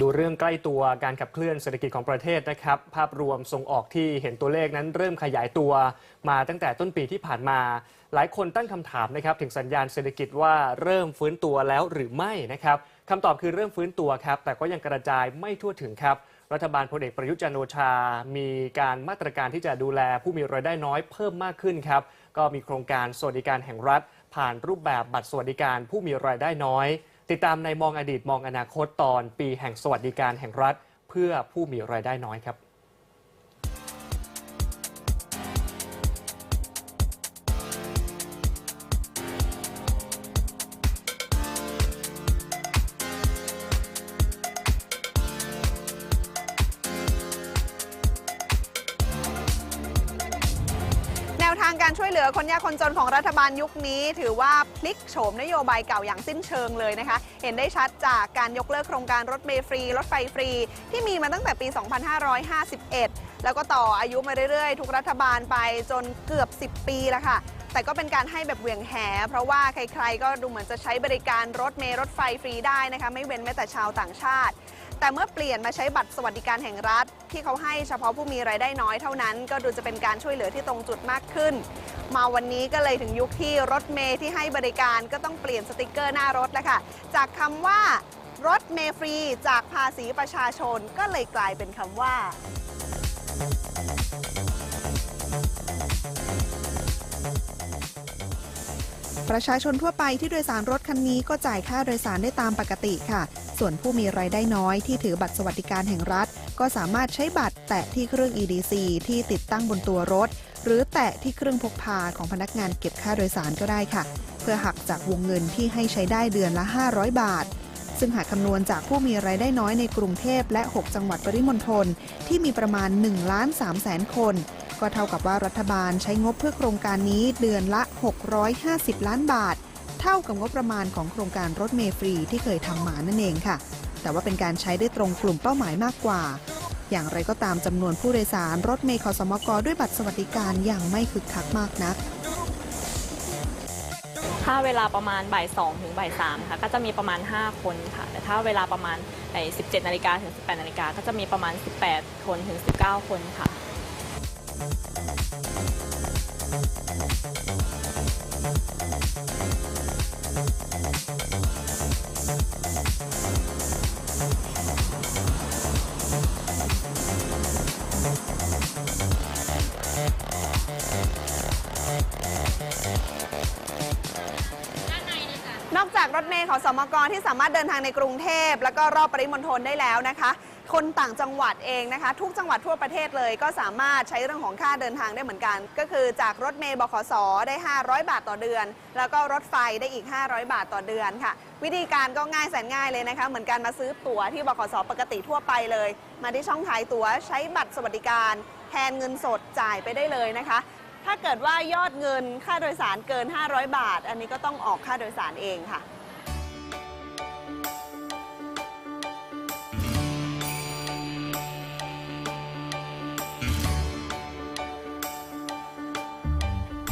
ดูเรื่องใกล้ตัวการขับเคลื่อนเศรษฐกิจของประเทศนะครับ ภาพรวมส่งออกที่เห็นตัวเลขนั้นเริ่มขยายตัวมาตั้งแต่ต้นปีที่ผ่านมา หลายคนตั้งคำถามนะครับ ถึงสัญญาณเศรษฐกิจว่าเริ่มฟื้นตัวแล้วหรือไม่นะครับคำตอบคือเริ่มฟื้นตัวครับ แต่ก็ยังกระจายไม่ทั่วถึงครับ รัฐบาลพลเอกประยุทธ์จันทร์โอชา มีการมาตรการที่จะดูแลผู้มีรายได้น้อยเพิ่มมากขึ้นครับก็มีโครงการสวัสดิการแห่งรัฐ ผ่านรูปแบบบัตรสวัสดิการผู้มีรายได้น้อย ติดตามในมองอดีตมองอนาคตตอนปีแห่งสวัสดิการแห่งรัฐ เพื่อผู้มีรายได้น้อยครับ ช่วยเหลือคนยากคนจนของรัฐบาลยุคนี้ ถือว่าพลิกโฉมนโยบายเก่าอย่างสิ้นเชิงเลยนะคะ เห็นได้ชัดจากการยกเลิกโครงการรถเมล์ฟรี รถไฟฟรี ที่มีมาตั้งแต่ปี 2551 แล้วก็ต่ออายุมาเรื่อยๆ ทุกรัฐบาลไปจนเกือบ 10 ปีแล้วค่ะแต่ก็เป็นการให้แบบเหวี่ยงแห เพราะว่าใครๆ ก็ดูเหมือนจะใช้บริการรถเมล์รถไฟฟรีได้นะคะ ไม่เว้นแม้แต่ชาวต่างชาติ แต่เมื่อเปลี่ยนมาใช้บัตรสวัสดิการแห่งรัฐ ที่เขาให้เฉพาะผู้มีรายได้น้อยเท่านั้น ก็ดูจะเป็นการช่วยเหลือที่ตรงจุดมากขึ้น มาวันนี้ก็เลยถึงยุคที่รถเมย์ที่ให้บริการก็ต้องเปลี่ยนสติกเกอร์หน้ารถแล้วค่ะ จากคำว่ารถเมย์ฟรีจากภาษีประชาชนก็เลยกลายเป็นคำว่า ประชาชนทั่วไปที่โดยสารรถคันนี้ก็จ่ายค่าโดยสารได้ตามปกติค่ะ ส่วนผู้มีรายได้น้อยที่ถือบัตรสวัสดิการแห่งรัฐ ก็สามารถใช้บัตรแตะที่เครื่อง EDC ที่ติดตั้งบนตัวรถ หรือแตะที่เครื่องพกพาของพนักงานเก็บค่าโดยสารก็ได้ค่ะ เพื่อหักจากวงเงินที่ให้ใช้ได้เดือนละ 500 บาทซึ่งหากคำนวณจากผู้มีรายได้น้อยในกรุงเทพและ 6 จังหวัดปริมณฑลที่มีประมาณ1ล้าน3แสนคน ก็เท่ากับว่ารัฐบาลใช้งบเพื่อโครงการนี้เดือนละ 650 ล้านบาท เท่ากับงบประมาณของโครงการรถเมล์ฟรีที่เคยทำมานั่นเองค่ะ แต่ว่าเป็นการใช้ได้ตรงกลุ่มเป้าหมายมากกว่า อย่างไรก็ตามจำนวนผู้โดยสารรถเมล์คสมกด้วยบัตรสวัสดิการยังไม่คึกคักมากนักถ้าเวลาประมาณบ่าย2ถึงบ่าย3ค่ะก็จะมีประมาณ 5 คนค่ะแต่ถ้าเวลาประมาณ17นาฬิกาถึง 18นาฬิกาก็จะมีประมาณ 18 คนถึง 19 คนค่ะ นอกจากรถเมล์ของสมกที่สามารถเดินทางในกรุงเทพ แล้วก็รอบปริมณฑลได้แล้วนะคะ คนต่างจังหวัดเองนะคะ ทุกจังหวัดทั่วประเทศเลยก็สามารถใช้เรื่องของค่าเดินทางได้เหมือนกัน ก็คือจากรถเมล์บขสได้ 500 บาทต่อเดือน แล้วก็รถไฟได้อีก 500 บาทต่อเดือนค่ะ วิธีการก็ง่ายแสนง่ายเลยนะคะ เหมือนการมาซื้อตั๋วที่บขสปกติทั่วไปเลย มาที่ช่องขายตั๋วใช้บัตรสวัสดิการแทนเงินสดจ่ายไปได้เลยนะคะถ้าเกิดว่ายอดเงินค่าโดยสารเกิน 500 บาท อันนี้ก็ต้องออกค่าโดยสารเองค่ะ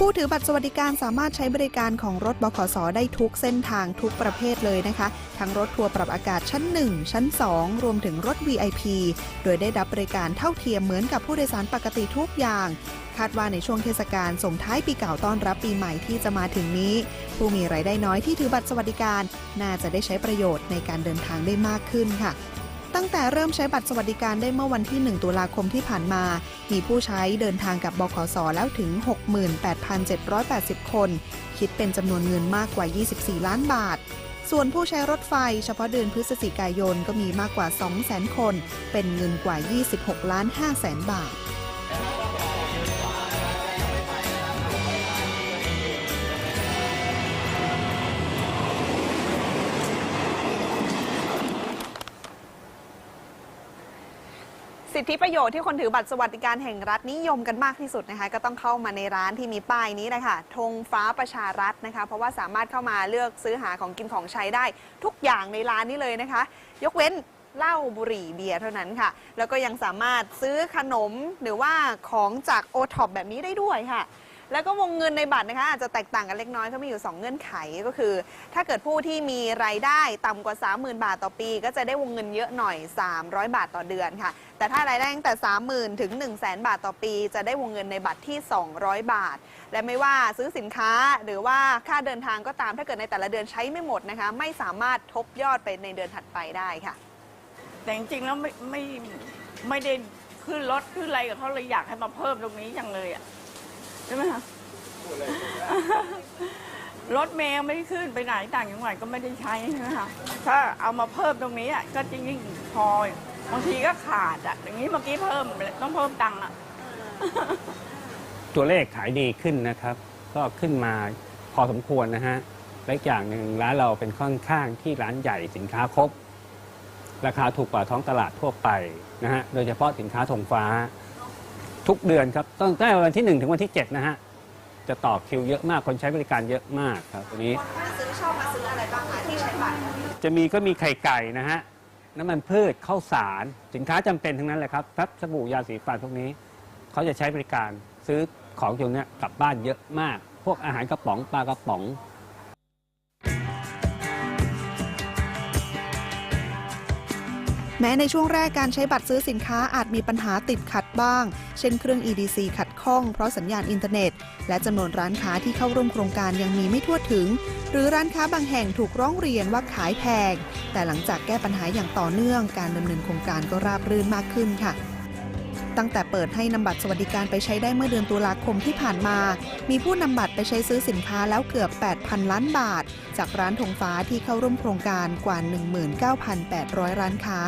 ผู้ถือบัตรสวัสดิการสามารถใช้บริการของรถบขสได้ทุกเส้นทางทุกประเภทเลยนะคะ ทั้งรถทัวร์ปรับอากาศชั้น 1 ชั้น 2 รวมถึงรถ VIP โดยได้รับบริการเท่าเทียมเหมือนกับผู้โดยสารปกติทุกอย่างคาดว่าในช่วงเทศกาลส่งท้ายปีเก่าต้อนรับปีใหม่ที่จะมาถึงนี้ ผู้มีรายได้น้อยที่ถือบัตรสวัสดิการ น่าจะได้ใช้ประโยชน์ในการเดินทางได้มากขึ้นค่ะ ตั้งแต่เริ่มใช้บัตรสวัสดิการได้เมื่อวันที่ 1 ตุลาคมที่ผ่านมา มีผู้ใช้เดินทางกับบขสแล้วถึง 68,780 คน คิดเป็นจำนวนเงินมากกว่า 24 ล้านบาท ส่วนผู้ใช้รถไฟเฉพาะเดือนพฤศจิกายนก็มีมากกว่า 200,000 คน เป็นเงินกว่า 26 ล้าน5แสนบาท สิทธิประโยชน์ที่คนถือบัตรสวัสดิการแห่งรัฐนิยมกันมากที่สุดนะคะก็ต้องเข้ามาในร้านที่มีป้ายนี้นะคะธงฟ้าประชารัฐนะคะเพราะว่าสามารถเข้ามาเลือกซื้อหาของกินของใช้ได้ ทุกอย่างในร้านนี้เลยนะคะ ยกเว้นเหล้าบุหรี่เบียร์เท่านั้นค่ะ แล้วก็ยังสามารถซื้อขนมหรือว่าของจากโอท็อปแบบนี้ได้ด้วยค่ะ แล้วก็วงเงินในบัตรนะคะอาจจะแตกต่างกันเล็กน้อยเขามีอยู่ 2 เงื่อนไขก็คือ ถ้าเกิดผู้ที่มีรายได้ต่ำกว่า 30,000 บาทต่อปี ก็จะได้วงเงินเยอะหน่อย 300 บาทต่อเดือนค่ะ แต่ถ้ารายได้ตั้งแต่ 30,000 ถึง 1 0 0 0 0แบาทต่อปี จะได้วงเงินในบัตรที่ 200 บาท และไม่ว่าซื้อสินค้าหรือว่าค่าเดินทางก็ตามถ้าเกิดในแต่ละเดือนใช้ไม่หมดนะคะ ไม่สามารถทบยอดไปในเดือนถัดไปได้ค่ะ แต่จริงๆแล้วไม่ไม่ไม่ได้ขึ้นรถขึ้นอะไรกับเขาเลยอยากให้มาเพิ่มตรงนี้จังเลยอะ ช่ไหมคะรถเมย์ไม่ได้ขึ้นไปไหนต่างจังหวัดก็ไม่ได้ใช้ใช่ไหมคะถ้าเอามาเพิ่มตรงนี้อะก็จริงๆพอบางทีก็ขาดอะอย่างนี้เมื่อกี้เพิ่มต้องเพิ่มตังค์อะตัวเลขขายดีขึ้นนะครับ ก็ขึ้นมาพอสมควรนะฮะและอีกอย่างหนึ่งร้านเราเป็นค่อนข้างที่ร้านใหญ่สินค้าครบ ราคาถูกกว่าท้องตลาดทั่วไปนะฮะโดยเฉพาะสินค้าธงฟ้า ทุกเดือนครับตั้งแต่วันที่ 1 ถึงวันที่ 7 นะฮะ จะต่อคิวเยอะมากคนใช้บริการเยอะมากครับวันนี้คนมาซื้อชอบมาซื้ออะไรบ้างคะที่ใช้บัตรจะมีก็มีไข่ไก่นะฮะ น้ำมันพืชข้าวสาร สินค้าจำเป็นทั้งนั้นเลยครับทับสบู่ยาสีฟันพวกนี้ เขาจะใช้บริการซื้อของอย่างเนี้ยกลับบ้านเยอะมาก พวกอาหารกระป๋องปลากระป๋อง แม้ในช่วงแรกการใช้บัตรซื้อสินค้าอาจมีปัญหาติดขัดบ้าง เช่นเครื่อง EDC ขัดข้องเพราะสัญญาณอินเทอร์เน็ต และจำนวนร้านค้าที่เข้าร่วมโครงการยังมีไม่ทั่วถึง หรือร้านค้าบางแห่งถูกร้องเรียนว่าขายแพง แต่หลังจากแก้ปัญหาอย่างต่อเนื่อง การดำเนินโครงการก็ราบรื่นมากขึ้นค่ะ ตั้งแต่เปิดให้นำบัตรสวัสดิการไปใช้ได้เมื่อเดือนตุลาคมที่ผ่านมา มีผู้นำบัตรไปใช้ซื้อสินค้าแล้วเกือบ 8,000 ล้านบาท จากร้านธงฟ้าที่เข้าร่วมโครงการกว่า 19,800 ร้านค้า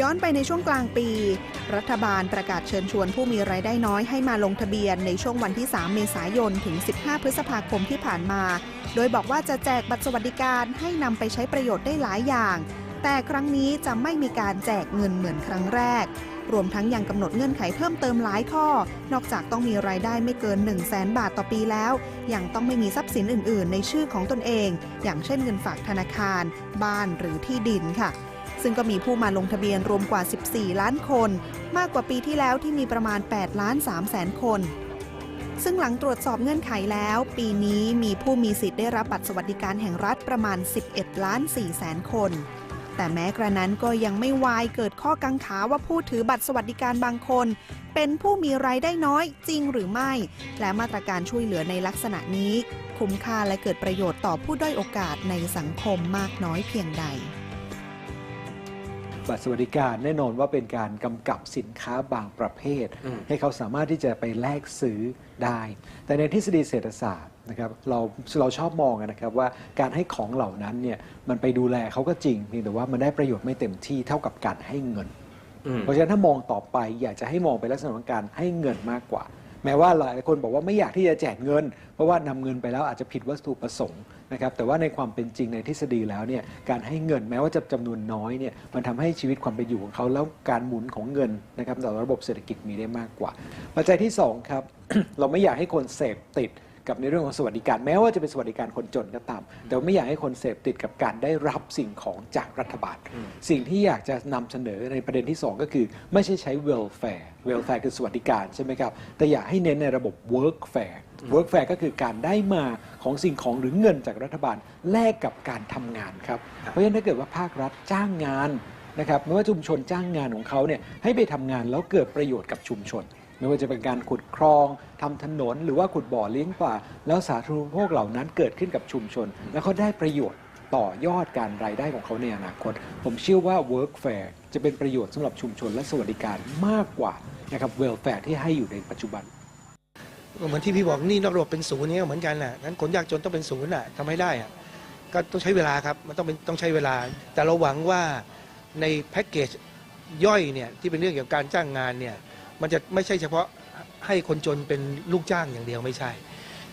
ย้อนไปในช่วงกลางปี รัฐบาลประกาศเชิญชวนผู้มีรายได้น้อยให้มาลงทะเบียนในช่วงวันที่ 3 เมษายน ถึง 15 พฤษภาคมที่ผ่านมา โดยบอกว่าจะแจกบัตรสวัสดิการให้นำไปใช้ประโยชน์ได้หลายอย่าง แต่ครั้งนี้จะไม่มีการแจกเงินเหมือนครั้งแรก รวมทั้งยังกำหนดเงื่อนไขเพิ่มเติมหลายข้อ นอกจากต้องมีรายได้ไม่เกิน 1 0 0 0 0แบาทต่อปีแล้ว ยังต้องไม่มีทรัพย์สินอื่น ๆ ในชื่อของตนเอง อย่างเช่นเงินฝากธนาคาร บ้านหรือที่ดินค่ะซึ่งก็มีผู้มาลงทะเบียนรวมกว่า 14 ล้านคน มากกว่าปีที่แล้วที่มีประมาณ 8 ล้าน3แสนคน ซึ่งหลังตรวจสอบเงื่อนไขแล้ว ปีนี้มีผู้มีสิทธิ์ได้รับบัตรสวัสดิการแห่งรัฐประมาณ 11 ล้าน4แสนคน แต่แม้กระนั้นก็ยังไม่วายเกิดข้อกังขาว่าผู้ถือบัตรสวัสดิการบางคน เป็นผู้มีรายได้น้อยจริงหรือไม่ และมาตรการช่วยเหลือในลักษณะนี้ คุ้มค่าและเกิดประโยชน์ต่อผู้ด้อยโอกาสในสังคมมากน้อยเพียงใด บัตรสวัสดิการแน่นอนว่าเป็นการกำกับสินค้าบางประเภทอืมให้เขาสามารถที่จะไปแลกซื้อได้ แต่ในทฤษฎีเศรษฐศาสตร์ นะครับเราเราชอบมองกันนะครับว่าการให้ของเหล่านั้นเนี่ยมันไปดูแลเขาก็จริงเพียงแต่ว่ามันได้ประโยชน์ไม่เต็มที่เท่ากับการให้เงินอืมเพราะฉะนั้นถ้ามองต่อไปอยากจะให้มองไปลักษณะของการให้เงินมากกว่า แม้ว่าหลายคนบอกว่าไม่อยากที่จะแจกเงิน เพราะว่านำเงินไปแล้วอาจจะผิดวัตถุประสงค์นะครับแต่ว่าในความเป็นจริงในทฤษฎีแล้วเนี่ยการให้เงินแม้ว่าจะจำนวนน้อยเนี่ยมันทำให้ชีวิตความเป็นอยู่ของเขาแล้วการหมุนของเงินนะครับต่อระบบเศรษฐกิจมีได้มากกว่า ปัจจัยที่สองครับเราไม่อยากให้คนเสพติด กับในเรื่องของสวัสดิการแม้ว่าจะเป็นสวัสดิการคนจนก็ตาม แต่ว่าไม่อยากให้คนเสพติดกับการได้รับสิ่งของจากรัฐบาล สิ่งที่อยากจะนำเสนอในประเด็นที่ 2 ก็คือ ไม่ใช่ใช้ welfare welfare คือสวัสดิการใช่ไหมครับแต่อยากให้เน้นในระบบ workfare workfare ก็คือการได้มาของสิ่งของหรือเงินจากรัฐบาลแลกกับการทำงานครับเพราะฉะนั้นถ้าเกิดว่าภาครัฐจ้างงานนะครับไม่ว่าชุมชนจ้างงานของเขาเนี่ยให้ไปทำงานแล้วเกิดประโยชน์กับชุมชน ไม่ว่าจะเป็นการขุดคลองทำถนน หรือว่าขุดบ่อเลี้ยงปลาแล้วสาธารณูปโภคเหล่านั้นเกิดขึ้นกับชุมชน แล้วเขาได้ประโยชน์ต่อยอดการรายได้ของเขาในอนาคต ผมเชื่อว่า workfare จะเป็นประโยชน์สำหรับชุมชนและสวัสดิการมากกว่านะครับ welfare ที่ให้อยู่ในปัจจุบันเหมือนที่พี่บอกนี่นอกระบบเป็นศูนย์เนี่ยเหมือนกันแหละนั้นคนยากจนต้องเป็นศูนย์น่ะทำให้ได้อะก็ต้องใช้เวลาครับมันต้องเป็นต้องใช้เวลา แต่เราหวังว่าในแพ็กเกจย่อยเนี่ยที่เป็นเรื่องเกี่ยวกับการจ้างงานเนี่ย มันจะไม่ใช่เฉพาะให้คนจนเป็นลูกจ้างอย่างเดียวไม่ใช่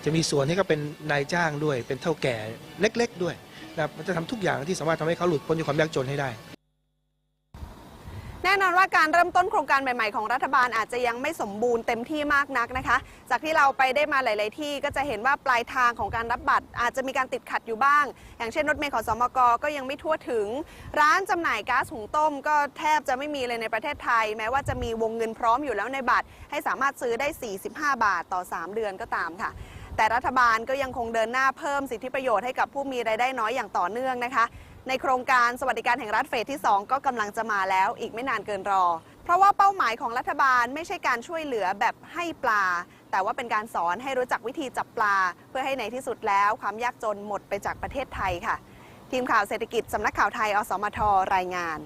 จะมีส่วนให้เขาเป็นนายจ้างด้วย เป็นเท่าแก่เล็ก ๆ ด้วยนะครับมันจะทำทุกอย่างที่สามารถทำให้เขาหลุดพ้นจากความยากจนให้ได้ แน่นอนว่าการเริ่มต้นโครงการใหม่ ๆ ของรัฐบาลอาจจะยังไม่สมบูรณ์เต็มที่มากนักนะคะ จากที่เราไปได้มาหลาย ๆ ที่ก็จะเห็นว่าปลายทางของการรับบัตร อาจจะมีการติดขัดอยู่บ้าง อย่างเช่นรถเมล์ขอสมกก็ยังไม่ทั่วถึง ร้านจำหน่ายก๊าซหุงต้ม ก็แทบจะไม่มีเลยในประเทศไทย แม้ว่าจะมีวงเงินพร้อมอยู่แล้วในบัตร ให้สามารถซื้อได้ 45 บาทต่อ 3 เดือนก็ตามค่ะ แต่รัฐบาลก็ยังคงเดินหน้าเพิ่มสิทธิประโยชน์ให้กับผู้มีรายได้น้อยอย่างต่อเนื่องนะคะ ในโครงการสวัสดิการแห่งรัฐเฟสที่ 2 ก็กำลังจะมาแล้วอีกไม่นานเกินรอ เพราะว่าเป้าหมายของรัฐบาลไม่ใช่การช่วยเหลือแบบให้ปลา แต่ว่าเป็นการสอนให้รู้จักวิธีจับปลา เพื่อให้ในที่สุดแล้วความยากจนหมดไปจากประเทศไทยค่ะ ทีมข่าวเศรษฐกิจสำนักข่าวไทยอสมทรายงาน